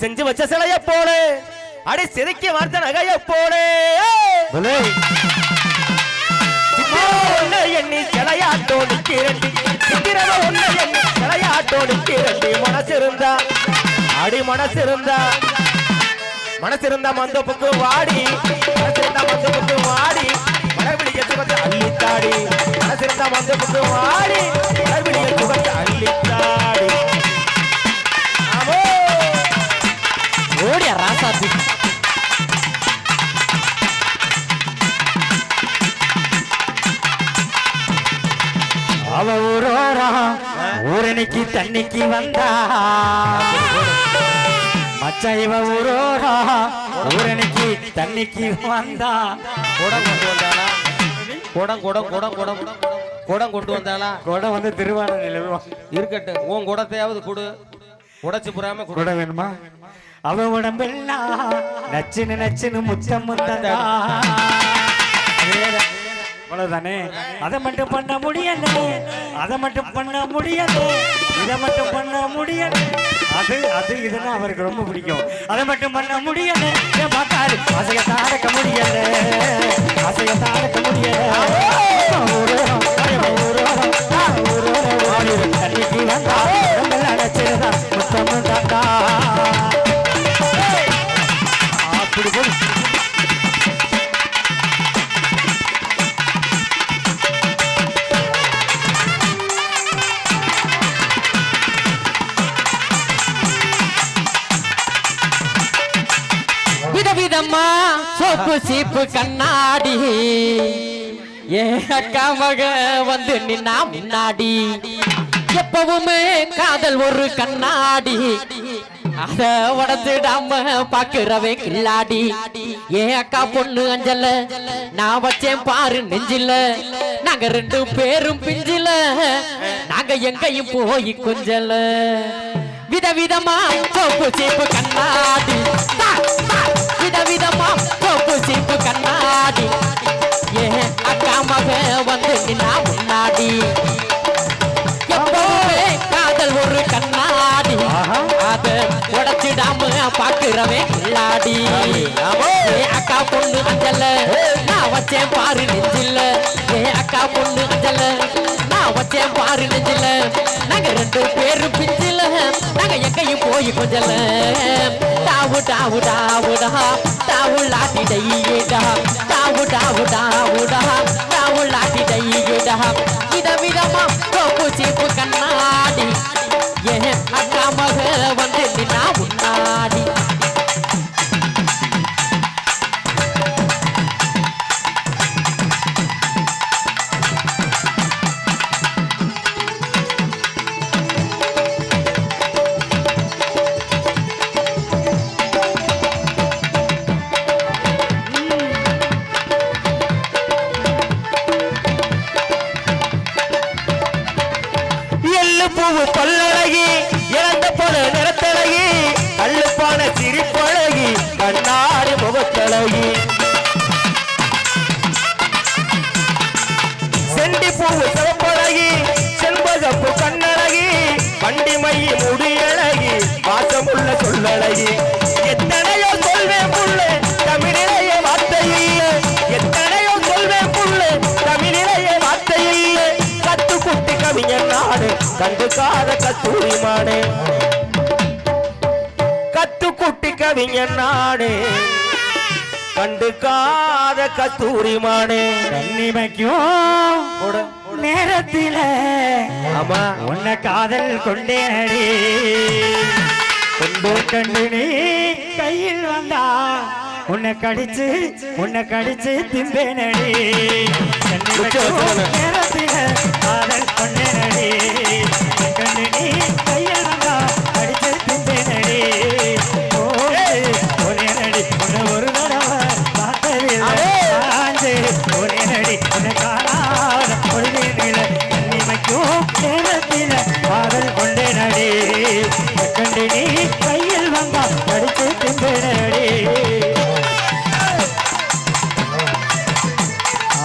செஞ்சு வச்ச சிலைய போல அடி செதுக்கி வார்த்த நகைய போல எண்ணி சிலையாட்டோ நிக்கிறண்டி சித்திரவ ஒன்னு எண்ணி சிலையாட்டோ நிக்கிறண்டி மனசிருந்தா அடி மனசிருந்தா. மனசிருந்தா மந்தப்புக்கு வாடி. மனசிருந்தா மந்தப்புக்கு வாடி. மலர்பிடிய சுகத்தை அள்ளித்தாடி மனசிருந்தா மந்தப்புக்கு வாடி. மலர்பிடிய சுகத்தை அள்ளித்தாடி அவ ஊரோரா ஊரணிக்கு தண்ணிக்கு வந்தா. மச்சான் இவ ஊரோரா ஊரணிக்கு தண்ணிக்கு வந்தா. குடம் கொண்டு வந்தாளா? குடம் குடம் குடம் குடம். குடம் கொண்டு வந்தாளா? கூட வந்து திருவாரூர் இருக்கட்டும். உன் குடத்தையாவது கொடு. உடைச்சு புறாம கொடு. கூட வேணுமா? அவ உடம்பெல்லாம் நச்சுன்னு நச்சுன்னு முச்சம் முத்தந்தா அவ்வளவுதானே? அதை மட்டும் பண்ண முடியல. அதை மட்டும் பண்ண முடியல. இதை மட்டும் பண்ண முடியல. அது அது இதுன்னா அவருக்கு ரொம்ப பிடிக்கும். அதை மட்டும் பண்ண முடியல. பார்த்தாரு? அசைய தாரக்க முடியல. அசைய தாரக்க முடியல. சோப்பு சீப்பு கண்ணாடி. ஏ அக்கா மக வந்து நின்னா முன்னாடி? எப்பவுமே காதல் ஒரு கண்ணாடி. அத உடச்சிடாம பாக்குறவே கில்லாடி. ஏ அக்கா பொண்ணு அஞ்சல? நான் வச்சேன் பாரு நெஞ்சில. நாங்க ரெண்டு பேரும் பிஞ்சில. நாங்க எங்கேயும் போய் கொஞ்சல. விதவிதமா சோப்பு சீப்பு கண்ணாடி விதவிதமா கோப்பு சீப்பு கண்ணாடி ஏ அக்கா வந்து நின்னா முன்னாடி உடைச்சிடாம பாக்குறவே கில்லாடி ஏ அக்கா பொண்ணு அஞ்சல நான் வச்சேன் பாரு நெஞ்சில. ஏ அக்கா பொண்ணு அஞ்சல நான் வச்சேன் பாரு நெஞ்சில. நாங்க ரெண்டு பேரும் பிஞ்சில நாங்க எங்கேயும் போய் கொஞ்சல. டாவு டாவு டாவுடா டாவு லாட்டி டையேடா டாவு டாவு டாவுடா டாவு லாட்டி டையேடா கண்ணாடி முகத்தழகி. செண்டி பூவு சிவப்பழகி செண்பகப்பு கண்ணழகி வண்டி மைய முடியழகி வாசமுள்ள சொல்லழகி. எத்தனையோ சொல்வேன் புள்ள தமிழிலேயே வார்த்தை இல்லை. எத்தனையோ சொல்வேன் புள்ள தமிழிலேயே வார்த்தை இல்லை. கத்து குட்டி கவிஞன் நாடு கண்டுக்காத கத்தூரி மாடு குட்டி கவிஞன் நாடு கண்டுக்காத கத்தூரி மாடு கண்ணிமைக்கும். நேரத்தில ஆமா. உன்னை காதல் கொண்டேனடி. கொண்டு கண்டு நீ கையில் வந்தா உன்னை கடிச்சு உன்னை கடிச்சு திம்பேனடி. நேரத்தில ஒரேனடி உன்னை காணாத பொழுதினில தன்னிமைக்கும் நேரத்தில காதல் கொண்டே நடி. கண்டு நீ கையில் வந்தா படித்து திம்பே நடி.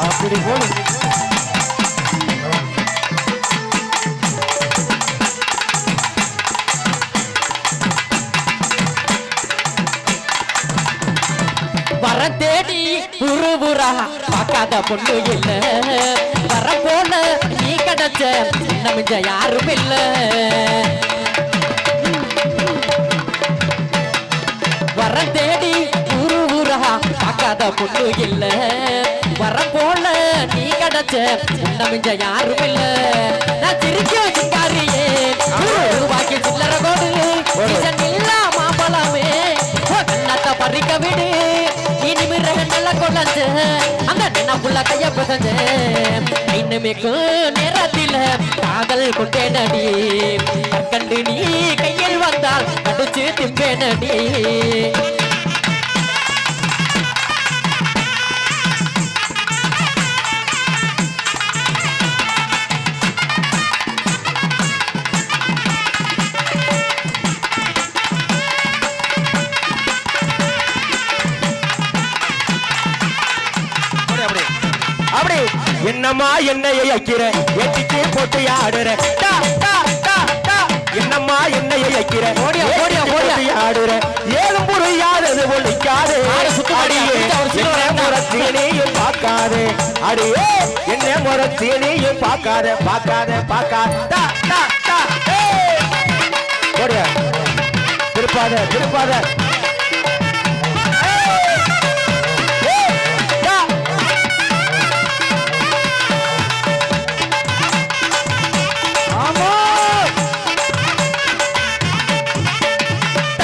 அப்படி போடு. வர தேடி உருவுரா பார்க்காத பொண்ணு இல்ல. வர போல நீ கிடைச்ச நமிஞ்ச யாரும் இல்ல. வர தேடி உருவுரா பார்க்காத பொண்ணு இல்ல. வர போல நீ கிடைச்ச நமிஞ்ச யாரும் இல்ல. நான் திருச்சி சிங்காரியே வாக்கி சில்லற அந்த நினைப்புள்ள கைய பிசஞ்ச நேரத்தில் காதல் கொண்டேனடி. கண்டு நீ கையில் வந்தால் அடிச்சு திம்பேனடி என்னம்மா என்னைய வைக்கிற எட்டிக்கு போட்டு ஆடுற. என்னம்மா என்னைய வைக்கிற ஓடியா, ஓடியா, ஆடுற. ஏதும் புரியாதது ஒழிக்காது. அடியே என்ன. முறச்சீனியும் பார்க்காது. அடியே என்ன முறச்சீனியும் பார்க்காத பார்க்காத பார்க்காத. ஓடியா திருப்பாத திருப்பாத.